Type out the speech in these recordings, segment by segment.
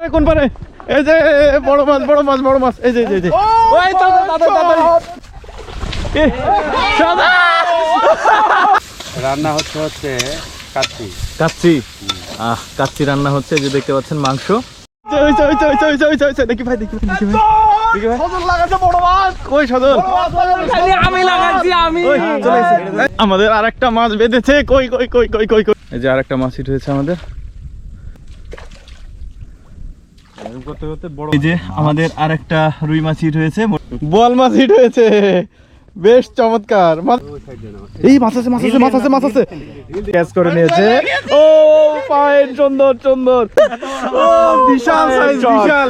এই কোন পারে? এই যে বড় মাছ বড় মাছ বড় মাছ। এই যে এই যে, ওই তাড়াতাড়ি। রান্না হচ্ছে হচ্ছে কাচ্চি। কাচ্চি? আহ কাচ্চি রান্না হচ্ছে যে দেখতে পাচ্ছেন মাংস। দেখি ভাই দেখি। আমাদের আর একটা মাছ। বেঁধেছে। কই কই কই কই কই কই। এই যে আর একটা মাছ হিট হয়েছে আমাদের। এই যে আমাদের আর একটা রুই মাছ হিট হয়েছে। বল মাছ হিট হয়েছে। বেশ চমৎকার। এই মাছ আছে মাছ আছে মাছ আছে মাছ আছে। ক্যাচ করে নিয়েছে। ও ফাইন সুন্দর সুন্দর ও বিশাল সাইজ বিশাল।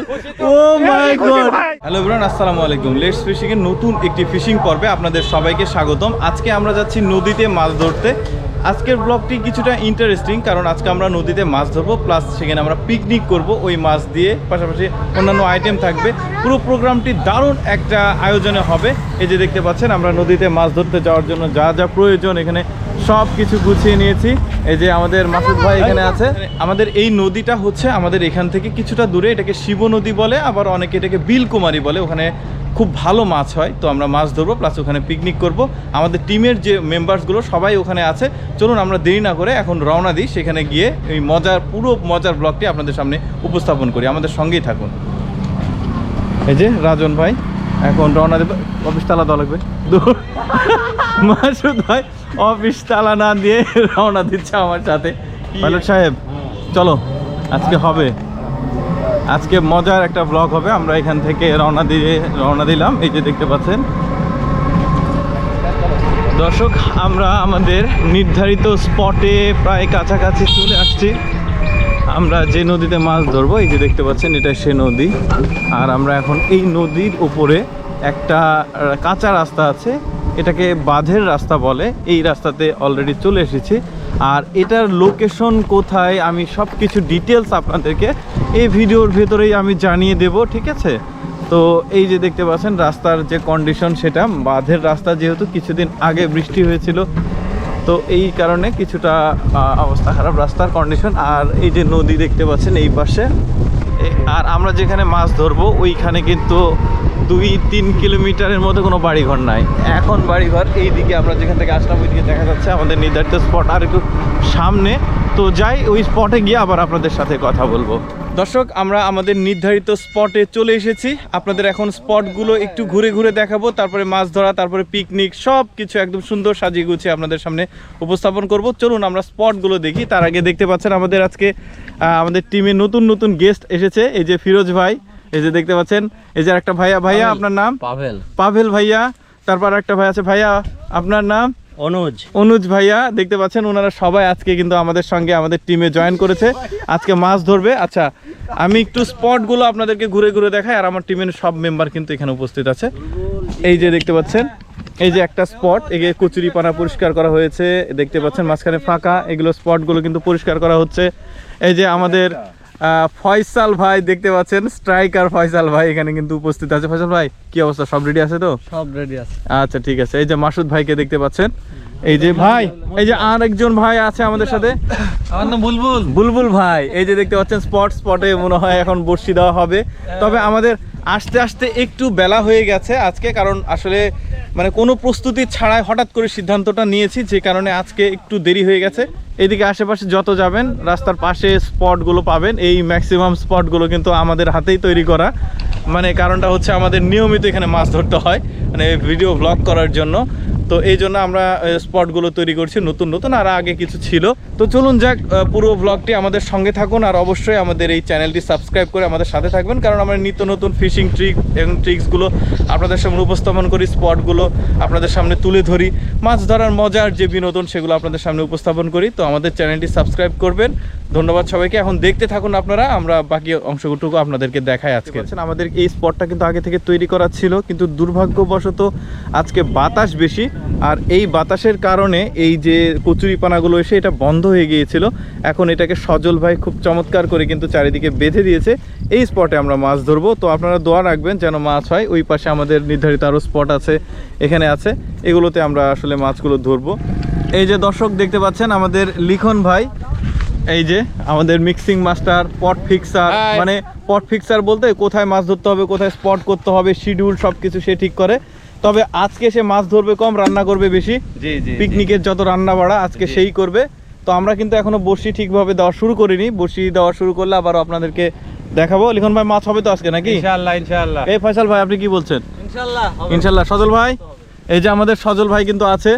ও মাই গড। হ্যালো ব্রান আসসালামু আলাইকুম। লেটস ফিশিং এর নতুন একটি ফিশিং পর্বে আপনাদের সবাইকে স্বাগতম। আজকে আমরা যাচ্ছি নদীতে মাছ ধরতে। আজকের ব্লগটি কিছুটা ইন্টারেস্টিং কারণ আজকে আমরা নদীতে মাছ ধরবো প্লাস সেখানে আমরা পিকনিক করব। ওই মাছ দিয়ে পাশাপাশি অন্যান্য আইটেম থাকবে। পুরো প্রোগ্রামটি দারুণ একটা আয়োজনে হবে। এই যে দেখতে পাচ্ছেন, আমরা নদীতে মাছ ধরতে যাওয়ার জন্য যা যা প্রয়োজন, এখানে সব কিছু গুছিয়ে নিয়েছি। এই যে আমাদের মাসুদ ভাই এখানে আছে। আমাদের এই নদীটা হচ্ছে আমাদের এখান থেকে কিছুটা দূরে, এটাকে শিব নদী বলে, আবার অনেকে এটাকে বিলকুমারী বলে। ওখানে খুব ভালো মাছ হয় তো আমরা মাছ ধরবো প্লাস ওখানে পিকনিক করব। আমাদের টিমের যে মেম্বার্সগুলো সবাই ওখানে আছে। চলুন আমরা দেরি না করে এখন রওনা দিই সেখানে গিয়ে এই মজার পুরো মজার ব্লগটি আপনাদের সামনে উপস্থাপন করি। আমাদের সঙ্গেই থাকুন। এই যে রাজন ভাই এখন রওনা দেবে। অফিস তালা দেওয়া লাগবে। মাসুদ ভাই অফিস তালা না দিয়ে রওনা দিচ্ছে আমার সাথে। পাইলট সাহেব চলো আজকে হবে। আজকে মজার একটা ব্লগ হবে, আমরা এখান থেকে রওনা দিয়ে, রওনা দিলাম, এই যে দেখতে পাচ্ছেন। দর্শক, আমরা আমাদের নির্ধারিত স্পটে প্রায় কাছাকাছি চলে আসছি। আমরা যে নদীতে মাছ ধরবো, এই যে দেখতে পাচ্ছেন, এটা সে নদী। আর আমরা এখন এই নদীর উপরে একটা কাঁচা রাস্তা আছে, এটাকে বাঁধের রাস্তা বলে। এই রাস্তাতে অলরেডি চলে এসেছি। আর এটার লোকেশন কোথায়, আমি সব কিছু ডিটেলস আপনাদেরকে এই ভিডিওর ভেতরেই আমি জানিয়ে দেব, ঠিক আছে? তো এই যে দেখতে পাচ্ছেন, রাস্তার যে কন্ডিশন সেটা, বাঁধের রাস্তা যেহেতু কিছুদিন আগে বৃষ্টি হয়েছিল, তো এই কারণে কিছুটা অবস্থা খারাপ রাস্তার কন্ডিশন আর এই যে নদী দেখতে পাচ্ছেন এই পাশে আর আমরা যেখানে মাছ ধরবো, ওইখানে কিন্তু দুই, তিন কিলোমিটারের মধ্যে কোনো বাড়িঘর নাই। এখন বাড়িঘর, এই দিকে আমরা যেখান থেকে আসলাম, ওইদিকে দেখা যাচ্ছে আমাদের নির্ধারিত স্পট আর একটু সামনে। তো যাই, ওই স্পটে গিয়ে আবার আপনাদের সাথে কথা বলব। দর্শক, আমরা আমাদের নির্ধারিত স্পটে চলে এসেছি। আপনাদের এখন স্পটগুলো একটু ঘুরে ঘুরে দেখাবো। তারপরে মাছ ধরা, তারপরে পিকনিক সব কিছু একদম সুন্দর সাজিয়ে গুছিয়ে আপনাদের সামনে উপস্থাপন করব। চলুন, আমরা স্পটগুলো দেখি। তার আগে দেখতে পাচ্ছেন আমাদের আজকে আমাদের টিমে নতুন নতুন গেস্ট এসেছে। এই যে ফিরোজ ভাই এই যে দেখতে পাচ্ছেন এই যে একটা ভাইয়া ভাইয়া আপনার নাম? পাভেল। পাভেল ভাইয়া তারপর একটা ভাই আছে ভাইয়া আপনার নাম? অনুজ। অনুজ ভাইয়া দেখতে পাচ্ছেন ওনারা সবাই আজকে কিন্তু আমাদের সঙ্গে আমাদের টিমে জয়েন করেছে। আজকে মাছ ধরবে। আচ্ছা আমি একটু স্পটগুলো আপনাদেরকে ঘুরে ঘুরে দেখাই আর আমার টিমের সব মেম্বার কিন্তু এখানে উপস্থিত আছে। এই যে দেখতে পাচ্ছেন এই যে একটা স্পট এগে কচুরি পানা পরিষ্কার করা হয়েছে। দেখতে পাচ্ছেন মাঝখানে ফাঁকা এগুলো স্পটগুলো কিন্তু পরিষ্কার করা হচ্ছে। এই যে আমাদের ফয়সাল ভাই দেখতে পাচ্ছেন স্ট্রাইকার ফয়সাল ভাই এখানে কিন্তু উপস্থিত আছে। ফয়সাল ভাই কি অবস্থা? সব রেডি আছে তো? সব রেডি আছে। আচ্ছা ঠিক আছে। এই যে মাসুদ ভাইকে দেখতে পাচ্ছেন। এই যে ভাই এই যে আর একজন ভাই আছে আমাদের সাথে। আমার নাম বুলবুল। বুলবুল ভাই এই যে দেখতে পাচ্ছেন স্পট স্পটে মনে হয় এখন বর্ষি দেওয়া হবে। তবে আমাদের আস্তে আসতে একটু বেলা হয়ে গেছে আজকে, কারণ আসলে মানে কোনো প্রস্তুতি ছাড়াই হঠাৎ করে সিদ্ধান্তটা নিয়েছি, যে কারণে আজকে একটু দেরি হয়ে গেছে। এদিকে আশেপাশে যত যাবেন, রাস্তার পাশে স্পটগুলো পাবেন, এই ম্যাক্সিমাম স্পটগুলো কিন্তু আমাদের হাতেই তৈরি করা। মানে কারণটা হচ্ছে আমাদের নিয়মিত এখানে মাছ ধরতে হয় মানে ভিডিও ব্লগ করার জন্য। তো এই জন্য আমরা স্পটগুলো তৈরি করছি নতুন নতুন আর আগে কিছু ছিল। তো চলুন যাক পুরো ব্লগটি আমাদের সঙ্গে থাকুন আর অবশ্যই আমাদের এই চ্যানেলটি সাবস্ক্রাইব করে আমাদের সাথে থাকবেন কারণ আমরা নিত্য নতুন ফিশিং ট্রিক এবং ট্রিক্সগুলো আপনাদের সামনে উপস্থাপন করি স্পটগুলো আপনাদের সামনে তুলে ধরি মাছ ধরার মজার যে বিনোদন সেগুলো আপনাদের সামনে উপস্থাপন করি। তো আমাদের চ্যানেলটি সাবস্ক্রাইব করবেন। ধন্যবাদ সবাইকে এখন দেখতে থাকুন আপনারা আমরা বাকি অংশটুকু আপনাদেরকে দেখাই আজকে। আমাদের এই স্পটটা কিন্তু আগে থেকে তৈরি করা ছিল কিন্তু দুর্ভাগ্যবশত আজকে বাতাস বেশি আর এই বাতাসের কারণে এই যে কচুরিপানাগুলো এসে এটা বন্ধ হয়ে গিয়েছিল এখন এটাকে সজল ভাই খুব চমৎকার করে কিন্তু চারিদিকে বেঁধে দিয়েছে। এই স্পটে আমরা মাছ ধরবো। তো আপনারা দোয়া রাখবেন যেন মাছ হয়। ওই পাশে আমাদের নির্ধারিত আরও স্পট আছে এখানে আছে। এগুলোতে আমরা আসলে মাছগুলো ধরবো। এই যে দর্শক দেখতে পাচ্ছেন আমাদের লিখন ভাই এই যে আমাদের মিক্সিং মাস্টার পট ফিক্সার মানে পট ফিক্সার বলতে কোথায় মাছ ধরতে হবে কোথায় স্পট করতে হবে শিডিউল সব কিছু সে ঠিক করে। তবে আজকে সে মাছ ধরবে কম রান্না করবে বেশি। জি জি পিকনিকের যত রান্না বাড়া আজকে সেই করবে। তো আমরা কিন্তু এখনও বড়শি ঠিকভাবে দেওয়া শুরু করিনি। বড়শি দেওয়া শুরু করলে আবার আপনাদেরকে দেখাবো। লিখন ভাই মাছ হবে তো আজকে নাকি? ইনশাআল্লাহ ইনশাআল্লাহ। এই ফয়সাল ভাই আপনি কি বলছেন? ইনশাআল্লাহ ইনশাল্লাহ সজল ভাই এই যে আমাদের সজল ভাই কিন্তু আছে।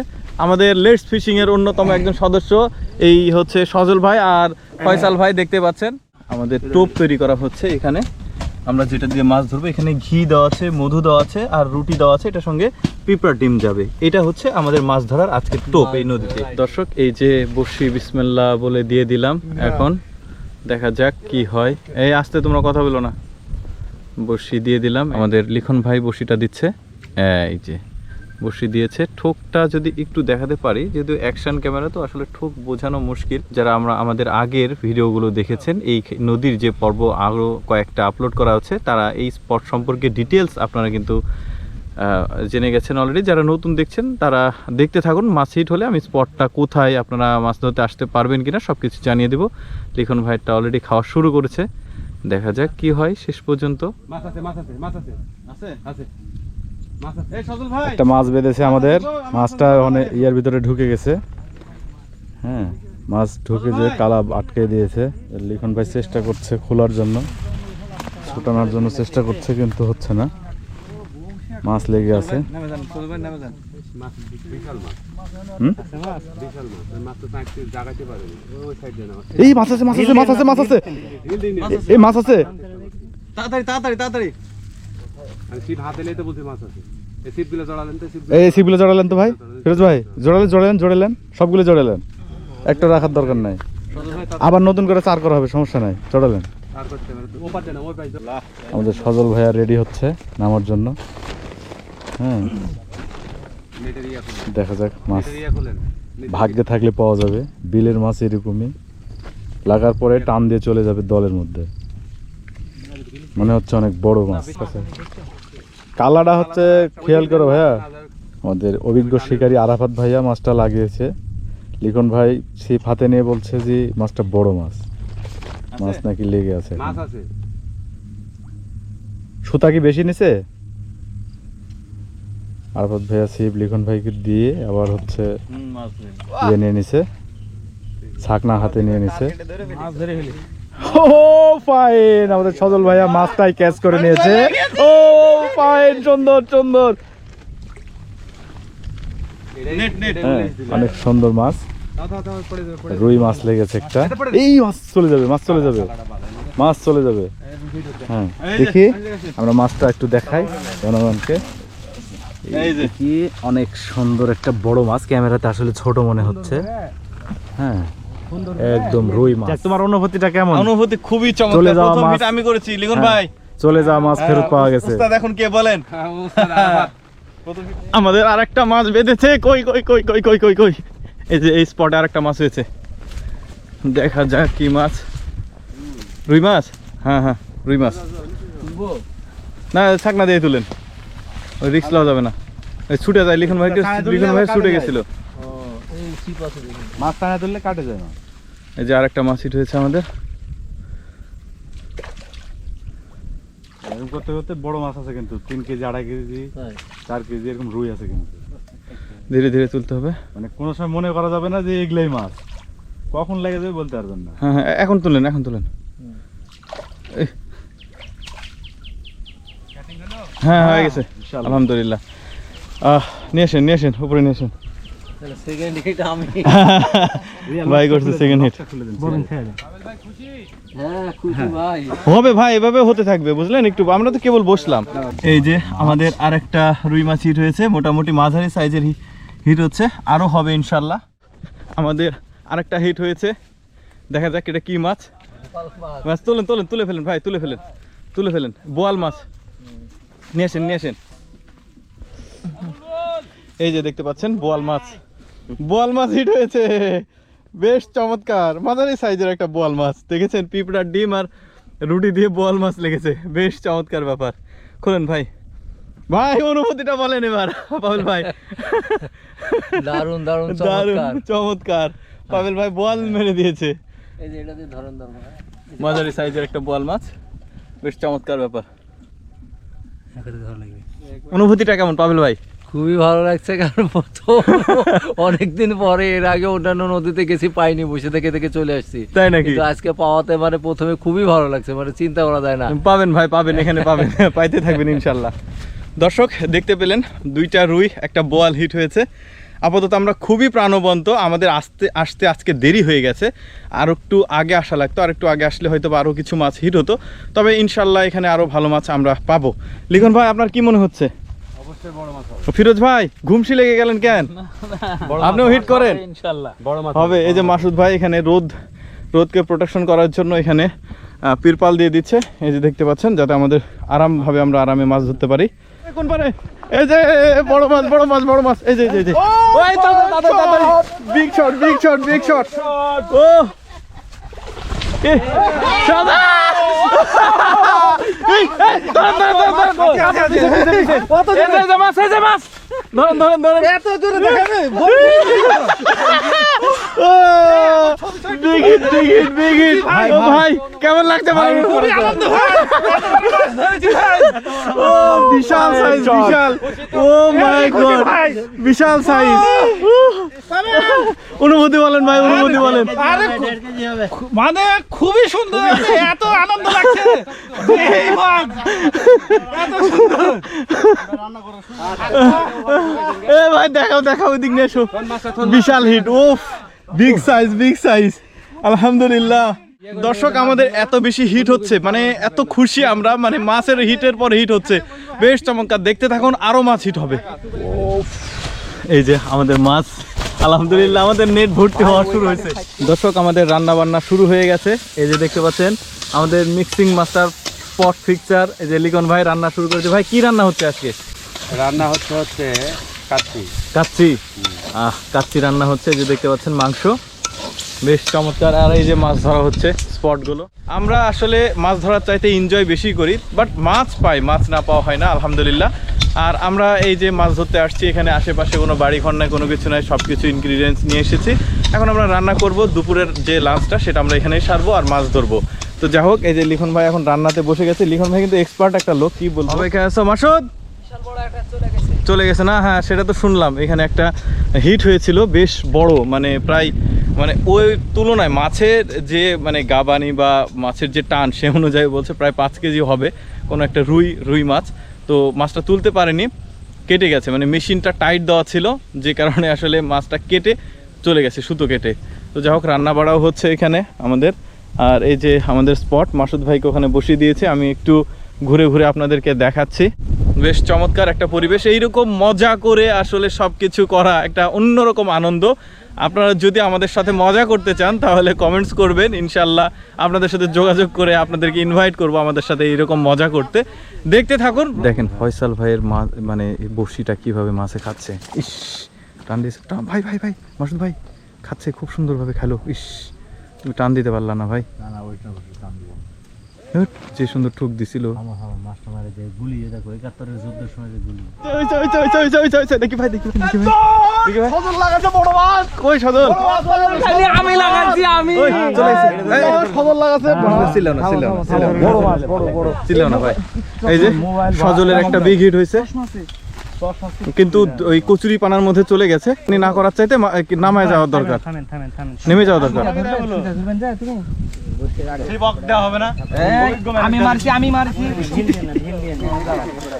আমাদের লেটস ফিশিং এর অন্যতম একজন সদস্য। এই হচ্ছে সজল ভাই আর ফয়সাল ভাই দেখতে পাচ্ছেন। আমাদের টোপ তৈরি করা হচ্ছে এখানে। আমরা যেটা দিয়ে মাছ ধরবো, এখানে ঘি দেওয়া আছে, মধু দেওয়া আছে আর রুটি দেওয়া আছে, এটার সঙ্গে পিঁপড়া ডিম যাবে। এটা হচ্ছে আমাদের মাছ ধরার আজকে টোপ এই নদীতে। দর্শক, এই যে বসি বিসমেল্লা বলে দিয়ে দিলাম, এখন দেখা যাক কি হয়। এই, আসতে তোমরা কথা বলো না। বসি দিয়ে দিলাম। আমাদের লিখন ভাই বসিটা দিচ্ছে। এই যে। বসি দিয়েছে। ঠোকটা যদি একটু দেখাতে পারি, যেহেতু অ্যাকশন ক্যামেরা তো আসলে ঠোক বোঝানো মুশকিল। যারা আমরা, আমাদের আগের ভিডিওগুলো দেখেছেন, এই নদীর যে পর্ব আরও কয়েকটা আপলোড করা হচ্ছে, তারা এই স্পট সম্পর্কে ডিটেলস আপনারা কিন্তু জেনে গেছেন অলরেডি যারা নতুন দেখছেন, তারা দেখতে থাকুন। মাছ হিট হলে আমি স্পটটা কোথায়, আপনারা মাছ ধরতে আসতে পারবেন কিনা সব কিছু জানিয়ে দেবো। লিখন ভাইটা অলরেডি খাওয়া শুরু করেছে। দেখা যাক কি হয় শেষ পর্যন্ত। আছে। একটা মাছ বেঁধেছে আমাদের। মাছটা ওখানে ইয়ার ভিতরে ঢুকে গেছে। হ্যাঁ মাছ ঢুকে যে কালা আটকে দিয়েছে। লিখন ভাই চেষ্টা করছে খোলার জন্য। ছুটানোর জন্য চেষ্টা করছে কিন্তু হচ্ছে না। মাছ লেগে আছে। এই মাছ আছে মাছ আছে মাছ আছে মাছ আছে। এই মাছ আছে। তাড়াতাড়ি তাড়াতাড়ি তাড়াতাড়ি। আমি হাতে তো বলছি মাছ আছে। এই জড়ালেন তো এই সিগুলো জড়ালেন তো ভাই। ফিরোজ ভাই জড়ালেন জড়ালেন জড়ালেন সবগুলো জড়ালেন। একটা রাখার দরকার নাই। আবার নতুন করে চার করা হবে সমস্যা নাই জড়ালেন। আমাদের সজল ভাইয়া রেডি হচ্ছে নামার জন্য। হ্যাঁ। দেখা যাক মাছ ভাগ্যে থাকলে পাওয়া যাবে। বিলের মাছ এরকমই। লাগার পরে টান দিয়ে চলে যাবে দলের মধ্যে। মনে হচ্ছে অনেক বড় মাছ। কালাটা হচ্ছে খেয়াল করো ভাইয়া। আমাদের অভিজ্ঞ শিকারী আরাফাত ভাইয়া মাছটা লাগিয়েছে। লিখন ভাই ছিপ হাতে নিয়ে বলছে যে মাছটা বড় মাছ। মাছ নাকি লেগে আছে সুতা কি বেশি নিছে? আরাফাত ভাইয়া ছিপ লিখন ভাইকে দিয়ে আবার হচ্ছে ইয়ে নিয়ে নিছে। ছাকনা হাতে নিয়ে নিছে। মাছ ও ফাইন। আমাদের সজল ভাইয়া মাছটাই ক্যাচ করে নিয়েছে। ও ফাইন সুন্দর সুন্দর। Net net. হ্যাঁ অনেক সুন্দর মাছ। রুই মাছ লেগেছে একটা। এই মাছ চলে যাবে মাছ চলে যাবে। মাছ চলে যাবে। হ্যাঁ দেখি আমরা মাছটা একটু দেখাই জনগণকে। এই যে। কি অনেক সুন্দর একটা বড় মাছ। ক্যামেরাতে আসলে ছোট মনে হচ্ছে। হ্যাঁ একদম রুই মাছ। তোমার অনুভূতিটা কেমন? অনুভূতি খুবই চলে চমৎকার। আমি করেছি। লিখন হ্যাঁ, ভাই। চলে যাওয়া মাছ ফেরত পাওয়া গেছে। এখন কে বলেন? হ্যাঁ, আমাদের আরেকটা মাছ বেঁধেছে। কই কই কই কই কই কই কই? এই যে এই স্পটে আরেকটা মাছ হয়েছে। দেখা যাক কি মাছ। রুই মাছ? হ্যাঁ হ্যাঁ রুই মাছ। না ছাকনা দিয়ে তুলেন। ওই রিক্স লওয়া যাবে না। ওই ছুটে যায় লিখন ভাই লিখন ভাই ছুটে গেছিল। মাছ টানা তুললে কাটে যায় না? এই যে আরেকটা মাছ হিট হয়েছে আমাদের। এরকম করতে করতে বড় মাছ আছে কিন্তু তিন কেজি আড়াই কেজি চার কেজি এরকম রুই আছে কিন্তু। ধীরে ধীরে তুলতে হবে? মানে কোনো সময় মনে করা যাবে না যে এগুলাই মাছ। কখন লেগে যাবে বলতে পারবেন না। হ্যাঁ হ্যাঁ এখন তুলেন এখন তুলেন। এই। হ্যাঁ হয়ে গেছে। আলহামদুলিল্লাহ। আহ নিয়ে আসেন নিয়ে আসেন উপরে নিয়ে আসেন। সেকেন্ড হিট আমি। ভাই করছে সেকেন্ড হিট খুলে দিন হ্যাঁ খুশি ভাই। হবে ভাই এভাবে হতে থাকবে বুঝলেন? একটু আমরা তো কেবল বসলাম। এই যে আমাদের আরেকটা রুই মাছ হিট হয়েছে মোটামুটি মাঝারি সাইজের হিট হচ্ছে। আরও হবে ইনশাল্লাহ আমাদের আরেকটা হিট হয়েছে। দেখা যাক এটা কি মাছ। মাছ তোলেন তোলেন তুলে ফেলেন ভাই তুলে ফেলেন। তুলে ফেলেন। বোয়াল মাছ। নিয়ে আসেন নিয়ে আসেন। এই যে দেখতে পাচ্ছেন বোয়াল মাছ। বোয়াল মাছ হিট হয়েছে। বেশ চমৎকার। মাঝারি সাইজের একটা বোয়াল মাছ। দেখেছেন পিঁপড়ার ডিম আর রুটি দিয়ে বোয়াল মাছ লেগেছে। বেশ চমৎকার ব্যাপার। খোলেন ভাই। ভাই অনুভূতিটা বলেন এবার পাবেল ভাই। দারুণ দারুণ দারুণ চমৎকার। পাবেল ভাই বল মেরে দিয়েছে। এই যে এটা দিয়ে ধরেন দরকার মাঝারি সাইজের একটা বোয়াল মাছ। বেশ চমৎকার ব্যাপার। অনুভূতিটা কেমন পাবেল ভাই? খুবই ভালো লাগছে কারণ প্রথম অনেকদিন পরে এর আগে অন্যান্য নদীতে গেছি পাইনি বসে থেকে থেকে চলে আসছি। তাই নাকি? কিন্তু আজকে পাওয়াতে মানে প্রথমে খুবই ভালো লাগছে মানে চিন্তা করা যায় না। পাবেন ভাই পাবেন এখানে পাবেন পাইতে থাকবেন ইনশাল্লাহ। দর্শক দেখতে পেলেন দুইটা রুই একটা বোয়াল হিট হয়েছে। আপাতত আমরা খুবই প্রাণবন্ত আমাদের আসতে আসতে আজকে দেরি হয়ে গেছে। আর একটু আগে আসা লাগতো আর একটু আগে আসলে হয়তো আরও কিছু মাছ হিট হতো। তবে ইনশাল্লাহ এখানে আরও ভালো মাছ আমরা পাবো। লিখন ভাই আপনার কি মনে হচ্ছে? অবশ্যই বড় মাছ হবে। ফিরোজ ভাই ঘুমসি লেগে গেলেন কেন? আপনিও হিট করেন। বড় মাছ হবে এই যে মাসুদ ভাই এখানে রোদ রোদকে প্রোটেকশন করার জন্য এখানে আহ, তিরপাল দিয়ে দিচ্ছে। এই যে দেখতে পাচ্ছেন যাতে আমাদের আরামভাবে আমরা আরামে মাছ ধরতে পারি। কোন পারে? এই যে বড় মাছ বড় মাছ বড় মাছ। এই যে এই যে, এই যে। ওই তাড়াতাড়ি big shot big shot big shot ও। এ, সাদা! এই, এই, দাঁড়ান, ও। ও ভাই কেমন লাগছে ভাই ও বিশাল সাইজ বিশাল ও মাই গড বিশাল সাইজ অনুভূতি বলেন ভাই অনুভূতি বলেন মানে খুবই সুন্দর এত আনন্দ লাগছে এ ভাই দেখাও দেখাও ওইদিক নিয়ে এসো বিশাল হিট ওফ বিগ সাইজ বিগ সাইজ আলহামদুলিল্লাহ দর্শক, আমাদের এত বেশি হিট হচ্ছে মানে এত খুশি আমরা মানে মাছের হিটের পর হিট হচ্ছে। বেশ চমৎকার, দেখতে থাকুন, আরও মাছ হিট হবে। এই যে আমাদের মাছ, আলহামদুলিল্লাহ, আমাদের নেট ভর্তি হওয়া শুরু হয়েছে। দর্শক, আমাদের রান্না বান্না শুরু হয়ে গেছে। এই যে দেখতে পাচ্ছেন, আমাদের মিক্সিং মাস্টার স্পট ফিক্সার এই যে লিখন ভাই রান্না শুরু করেছে। ভাই, কি রান্না হচ্ছে আজকে? রান্না হচ্ছে হচ্ছে কাচ্চি। আহ কাচ্চি রান্না হচ্ছে যে দেখতে পাচ্ছেন মাংস। বেশ চমৎকার। আর এই যে মাছ ধরা হচ্ছে স্পটগুলো। আমরা আসলে মাছ ধরার চাইতে এনজয় বেশি করি বাট মাছ পাই মাছ না পাওয়া হয় না আলহামদুলিল্লাহ। আর আমরা এই যে মাছ ধরতে আসছি এখানে আশেপাশে কোনো বাড়ি ঘর নাই কোনো কিছু নাই সব কিছু ইনগ্রিডিয়েন্টস নিয়ে এসেছি। এখন আমরা রান্না করব দুপুরের যে লাঞ্চটা সেটা আমরা এখানেই সারবো আর মাছ ধরবো। তো যাই হোক এই যে লিখন ভাই এখন রান্নাতে বসে গেছে। লিখন ভাই কিন্তু এক্সপার্ট একটা লোক কি বলব? মাসুদ? চলে গেছে। না? হ্যাঁ সেটা তো শুনলাম। এখানে একটা হিট হয়েছিল, বেশ বড় মানে প্রায় মানে ওই তুলনায় মাছের যে মানে গাবানি বা মাছের যে টান, সে অনুযায়ী বলছে প্রায় পাঁচ কেজি হবে কোনো একটা রুই রুই মাছ। তো মাছটা তুলতে পারেনি, কেটে গেছে। মানে মেশিনটা টাইট দেওয়া ছিল, যে কারণে আসলে মাছটা কেটে চলে গেছে, সুতো কেটে। তো যাই হোক রান্না বাড়াও হচ্ছে এখানে আমাদের। আর এই যে আমাদের স্পট, মাসুদ ভাইকে ওখানে বসিয়ে দিয়েছে। আমি একটু ঘুরে ঘুরে আপনাদেরকে দেখাচ্ছি। বেশ চমৎকার একটা পরিবেশ। এইরকম মজা করে আসলে সব কিছু করা একটা অন্যরকম আনন্দ। আপনারা যদি আমাদের সাথে মজা করতে চান, তাহলে কমেন্টস করবেন। ইনশাল্লাহ আপনাদের সাথে যোগাযোগ করে আপনাদেরকে ইনভাইট করব আমাদের সাথে এইরকম মজা করতে। দেখতে থাকুন। দেখেন, ফয়সাল ভাইয়ের মা মানে বড়শিটা কীভাবে মাছে খাচ্ছে। ইস, টান দিয়েছে। ভাই ভাই ভাই, মাসুদ ভাই, খাচ্ছে, খুব সুন্দরভাবে খেলো। ইস, তুমি টান দিতে পারলা না ভাই। না না ছিল বড় মাছ বড় সুন্দর ঠোক দিছিল। ভাই সজলের একটা বিগ হিট হয়েছে। কিন্তু ওই কচুরি পানার মধ্যে চলে গেছে। আপনি না করার চাইতে নামায় যাওয়ার দরকার। নেমে যাওয়া দরকার। আমি মারছি আমি মারছি।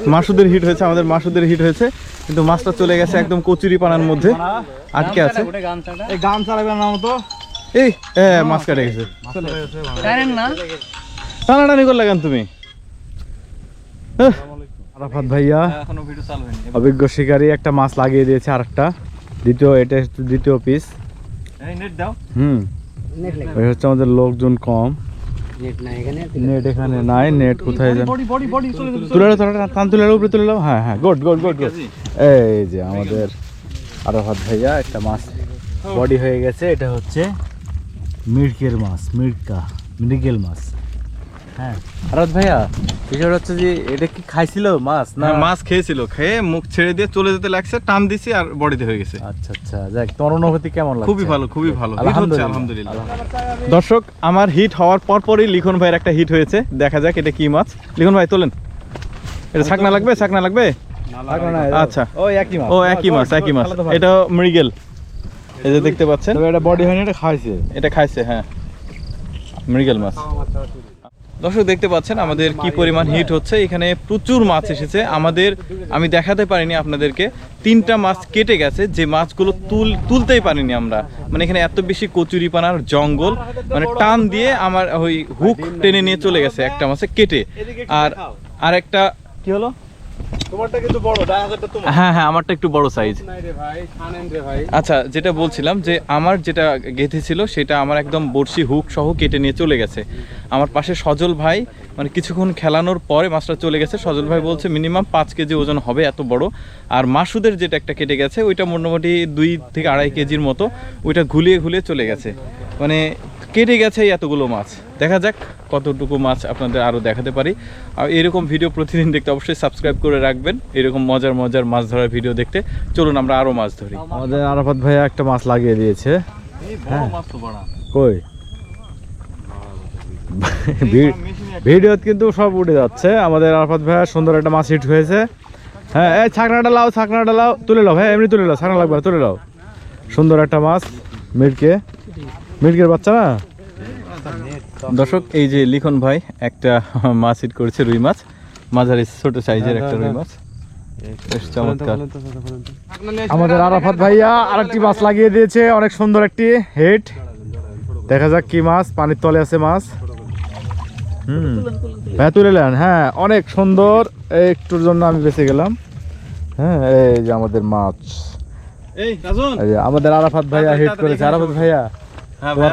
মাসুদের হিট হয়েছে আমাদের মাসুদের হিট হয়েছে। কিন্তু মাছটা চলে গেছে একদম কচুরি পানার মধ্যে। আটকে আছে। এই এ, মাছ কাটে গেছে। না? টানাটানি করলে কেন তুমি? আহ, আরাফাত ভাইয়া এখনও ভিডিও চালু হয়নি। অভিজ্ঞ শিকারী একটা মাছ লাগিয়ে দিয়েছে আর একটা দ্বিতীয় এটা হচ্ছে দ্বিতীয় পিস এই নেট দাও। হুম। ওই হচ্ছে আমাদের লোকজন কম। নেট এখানে? নাই নেট কোথায় যান বডি বডি বডি চলে যাবে তুলে টান তুলে উপরে তুলে নাও। হ্যাঁ হ্যাঁ গুড গুড গুড গুড এই যে আমাদের আরাফাত ভাইয়া একটা মাছ বডি হয়ে গেছে এটা হচ্ছে মির্কের মাছ মির্কা মৃগেল মাছ। হ্যাঁ। আরাত ভাইয়া বিষয়টা হচ্ছে যে এটা কি খাইছিল মাছ না? না মাছ খেয়েছিল খেয়ে মুখ ছেড়ে দিয়ে চলে যেতে লাগছে টান দিছি আর বডিতে হয়ে গেছে। আচ্ছা আচ্ছা যাক তোমার অনুভূতি কেমন লাগছে? খুবই ভালো খুবই ভালো আলহামদুলিল্লাহ। দর্শক আমার হিট হওয়ার পর পরই লিখন ভাইয়ের একটা হিট হয়েছে। দেখা যাক এটা কি মাছ। লিখন ভাই তোলেন। এটা ছাকনা লাগবে? ছাকনা লাগবে? আচ্ছা। ও একই মাছ। ও একই মাছ একই মাছ। এটা মৃগেল। এই যে দেখতে পাচ্ছেন। তবে এটা বডি হয়নি এটা খাইছে। এটা খাইছে হ্যাঁ। মৃগেল মাছ। দর্শক দেখতে পাচ্ছেন আমাদের কি পরিমাণ হিট হচ্ছে এখানে প্রচুর মাছ এসেছে। আমাদের আমি দেখাতে পারিনি আপনাদেরকে তিনটা মাছ কেটে গেছে যে মাছগুলো তুল তুলতেই পারিনি আমরা। মানে এখানে এত বেশি কচুরিপানার জঙ্গল মানে টান দিয়ে আমার ওই হুক টেনে নিয়ে চলে গেছে একটা মাছে কেটে। আর আর একটা কি হলো? তোমারটা কিন্তু বড় তোমার। হ্যাঁ হ্যাঁ আমারটা একটু বড় সাইজ ভাই ছানেন রে ভাই। আচ্ছা যেটা বলছিলাম যে আমার যেটা গেঁথে ছিল সেটা আমার একদম বড়শি হুক সহ কেটে নিয়ে চলে গেছে। আমার পাশে সজল ভাই মানে কিছুক্ষণ খেলানোর পরে মাছটা চলে গেছে। সজল ভাই বলছে মিনিমাম পাঁচ কেজি ওজন হবে এত বড়। আর মাসুদের যেটা একটা কেটে গেছে ওইটা মোটামুটি দুই থেকে আড়াই কেজির মতো ওইটা ঘুলিয়ে ঘুলিয়ে চলে গেছে। মানে কেটে গেছে এতগুলো মাছ। দেখা যাক কতটুকু মাছ আপনাদের আরও দেখাতে পারি। আর এরকম ভিডিও প্রতিদিন দেখতে অবশ্যই সাবস্ক্রাইব করে রাখবেন। এরকম মজার মজার মাছ ধরার ভিডিও দেখতে। চলুন আমরা আরও মাছ ধরি। আমাদের আরাফাত ভাইয়া একটা মাছ লাগিয়ে দিয়েছে। বড় মাছ তো বড়। কই? ভি- ভিডিওত কিন্তু সব উঠে যাচ্ছে। আমাদের আরাফাত ভাইয়া সুন্দর একটা মাছ হিট হয়েছে। হ্যাঁ এই ছাকনাটা লাও ছাকনাটা লাও। তুলে লাও হ্যাঁ এমনি তুলে লাও ছাকনা লাগবে তুলে লাও। সুন্দর একটা মাছ মিটকে মিটকের বাচ্চা না দর্শক এই যে লিখন ভাই একটা মাছ হিট করেছে রুই মাছ। মাঝারি ছোট সাইজের একটা রুই মাছ। বেশ চমৎকার। আমাদের আরাফাত ভাইয়া আরেকটি মাছ লাগিয়ে দিয়েছে অনেক সুন্দর একটি হেড দেখা যাক কি মাছ পানির তলে আছে মাছ। হুম। ভাইয়া তুলে নেন হ্যাঁ অনেক সুন্দর। এই একটুর জন্য আমি বেঁচে গেলাম। হ্যাঁ এই যে আমাদের মাছ। এই রাজন। এই যে আমাদের আরাফাত ভাইয়া হিট করেছে। আরাফাত ভাইয়া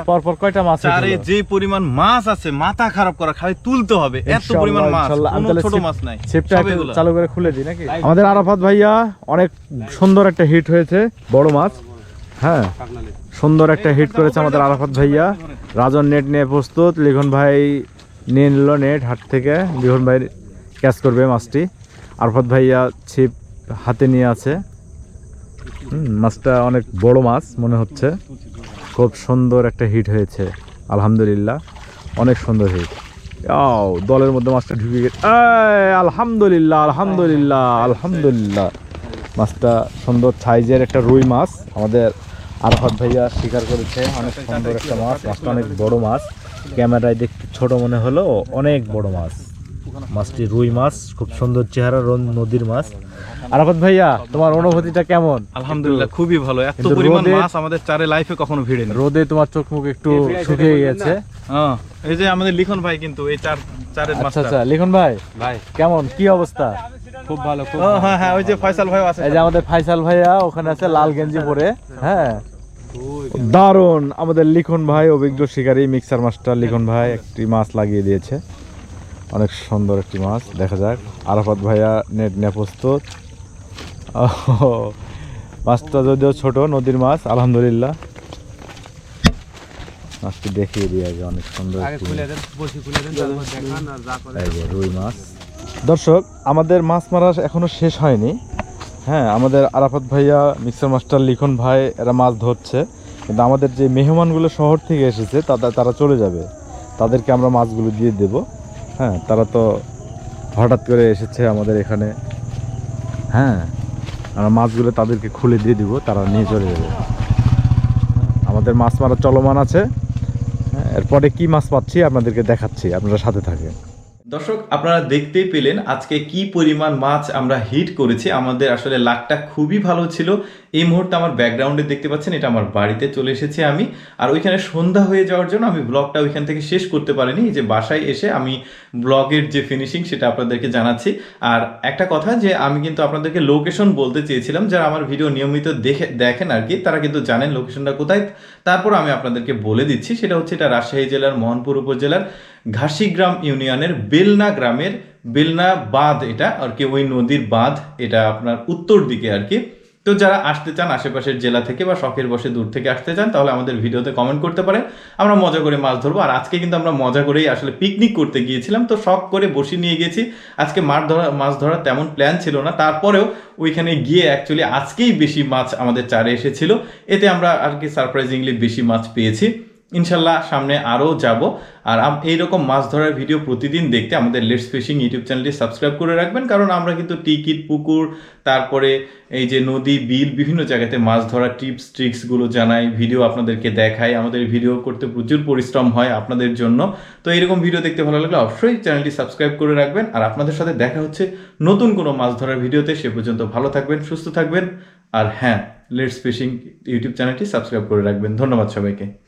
পর পর কয়টা মাছ hit যে পরিমাণ মাছ আছে মাথা খারাপ করা খালি তুলতে হবে। এত পরিমাণ মাছ কোনো ছোট মাছ নাই। ছিপটা সব একটু এগুলা। চালু করে খুলে দিই নাকি? আমাদের আরাফাত ভাইয়া অনেক সুন্দর একটা হিট হয়েছে বড় মাছ। হ্যাঁ সুন্দর একটা হিট করেছে আমাদের আরাফাত ভাইয়া। রাজন নেট নিয়ে প্রস্তুত লিখন ভাই নিয়ে নিল নেট হাট থেকে। লিখন ভাই ক্যাচ করবে মাছটি। আরাফাত ভাইয়া ছিপ হাতে নিয়ে আছে। মাছটা অনেক বড় মাছ মনে হচ্ছে। খুব সুন্দর একটা হিট হয়েছে। আলহামদুলিল্লাহ, অনেক সুন্দর হিট আও দলের মধ্যে মাছটা ঢুকে গেছে। আলহামদুলিল্লাহ আলহামদুলিল্লাহ আলহামদুলিল্লাহ। মাছটা সুন্দর সাইজের একটা রুই মাছ আমাদের আরফাত ভাইয়া শিকার করেছে। অনেক সুন্দর একটা মাছ মাছটা অনেক বড় মাছ। ক্যামেরায় দেখতে ছোট মনে হলো অনেক বড় মাছ। মাছটি রুই মাছ, খুব সুন্দর চেহারা নদীর মাছ। আরাফাত ভাইয়া তোমার অনুভূতিটা কেমন? আলহামদুলিল্লাহ খুবই ভালো। এত পরিমাণ মাছ আমাদের চারে লাইফে কখনো ভিড়েনি। রোদে তোমার চোখ মুখ একটু শুকিয়ে গেছে। হ্যাঁ, এই যে আমাদের লিখন ভাই কিন্তু এই চার চারের আচ্ছা আচ্ছা লিখন ভাই ভাই। কেমন কি অবস্থা? খুব ভালো খুব হ্যাঁ হ্যাঁ ওই যে ফয়সাল ভাই আছে এই যে আমাদের ফাইসাল ভাইয়া ওখানে আছে লাল গেঞ্জি পরে হ্যাঁ। দারুণ আমাদের লিখন ভাই অভিজ্ঞ শিকারী মিক্সার মাস্টার লিখন ভাই একটি মাছ লাগিয়ে দিয়েছে। অনেক সুন্দর একটি মাছ দেখা যাক। আরাফাত ভাইয়া নেট নিয়ে প্রস্তুত। মাছটা যদিও ছোট নদীর মাছ আলহামদুলিল্লাহ। মাছটি দেখিয়ে দিয়ে আগে অনেক সুন্দর রুই মাছ। দর্শক আমাদের মাছ মারা এখনও শেষ হয়নি। হ্যাঁ আমাদের আরাফাত ভাইয়া মিক্সার মাস্টার লিখন ভাই এরা মাছ ধরছে। কিন্তু আমাদের যে মেহমানগুলো শহর থেকে এসেছে তারা তারা চলে যাবে। তাদেরকে আমরা মাছগুলো দিয়ে দেব। হ্যাঁ তারা তো হঠাৎ করে এসেছে আমাদের এখানে। হ্যাঁ আমরা মাছগুলো তাদেরকে খুলে দিয়ে দিব, তারা নিয়ে চলে যাবে। আমাদের মাছ মারা চলমান আছে। এরপরে কি মাছ পাচ্ছি আপনাদেরকে দেখাচ্ছি, আপনারা সাথে থাকেন। দর্শক, আপনারা দেখতেই পেলেন আজকে কি পরিমাণ মাছ আমরা হিট করেছি। আমাদের আসলে লাকটা খুবই ভালো ছিল। এই মুহূর্তে আমার ব্যাকগ্রাউন্ডে দেখতে পাচ্ছেন, এটা আমার বাড়িতে চলে এসেছি আমি। আর ওইখানে সন্ধ্যা হয়ে যাওয়ার জন্য আমি ব্লগটা ওইখান থেকে শেষ করতে পারিনি। যে বাসায় এসে আমি ব্লগের যে ফিনিশিং সেটা আপনাদেরকে জানাচ্ছি। আর একটা কথা যে, আমি কিন্তু আপনাদেরকে লোকেশন বলতে চেয়েছিলাম। যারা আমার ভিডিও নিয়মিত দেখে, দেখেন আর কি, তারা কিন্তু জানেন লোকেশনটা কোথায়। তারপর আমি আপনাদেরকে বলে দিচ্ছি, সেটা হচ্ছে এটা রাজশাহী জেলার, মোহনপুর উপজেলার ঘাসিগ্রাম ইউনিয়নের বেলনা গ্রামের, বেলনা বাঁধ এটা, আর কি ওই নদীর বাঁধ, এটা আপনার উত্তর দিকে আর কি। তো যারা আসতে চান আশেপাশের জেলা থেকে বা শখের বসে দূর থেকে আসতে চান, তাহলে আমাদের ভিডিওতে কমেন্ট করতে পারেন। আমরা মজা করে মাছ ধরবো। আর আজকে কিন্তু আমরা মজা করেই আসলে পিকনিক করতে গিয়েছিলাম, তো শখ করে বসি নিয়ে গেছি। আজকে মাছ ধরা, মাছ ধরার তেমন প্ল্যান ছিল না। তারপরেও ওইখানে গিয়ে অ্যাকচুয়ালি আজকেই বেশি মাছ আমাদের চারে এসেছিল। এতে আমরা আর কি সারপ্রাইজিংলি বেশি মাছ পেয়েছি। ইনশাল্লাহ সামনে আরও যাব। আর এইরকম মাছ ধরার ভিডিও প্রতিদিন দেখতে আমাদের লেটস ফিশিং ইউটিউব চ্যানেলটি সাবস্ক্রাইব করে রাখবেন। কারণ আমরা কিন্তু টিকিট, পুকুর, তারপরে এই যে নদী, বিল, বিভিন্ন জায়গাতে মাছ ধরার টিপস ট্রিক্সগুলো জানাই, ভিডিও আপনাদেরকে দেখাই। আমাদের ভিডিও করতে প্রচুর পরিশ্রম হয় আপনাদের জন্য। তো এরকম ভিডিও দেখতে ভালো লাগলে অবশ্যই চ্যানেলটি সাবস্ক্রাইব করে রাখবেন। আর আপনাদের সাথে দেখা হচ্ছে নতুন কোনো মাছ ধরার ভিডিওতে। সে পর্যন্ত ভালো থাকবেন, সুস্থ থাকবেন। আর হ্যাঁ লেটস ফিশিং ইউটিউব চ্যানেলটি সাবস্ক্রাইব করে রাখবেন। ধন্যবাদ সবাইকে।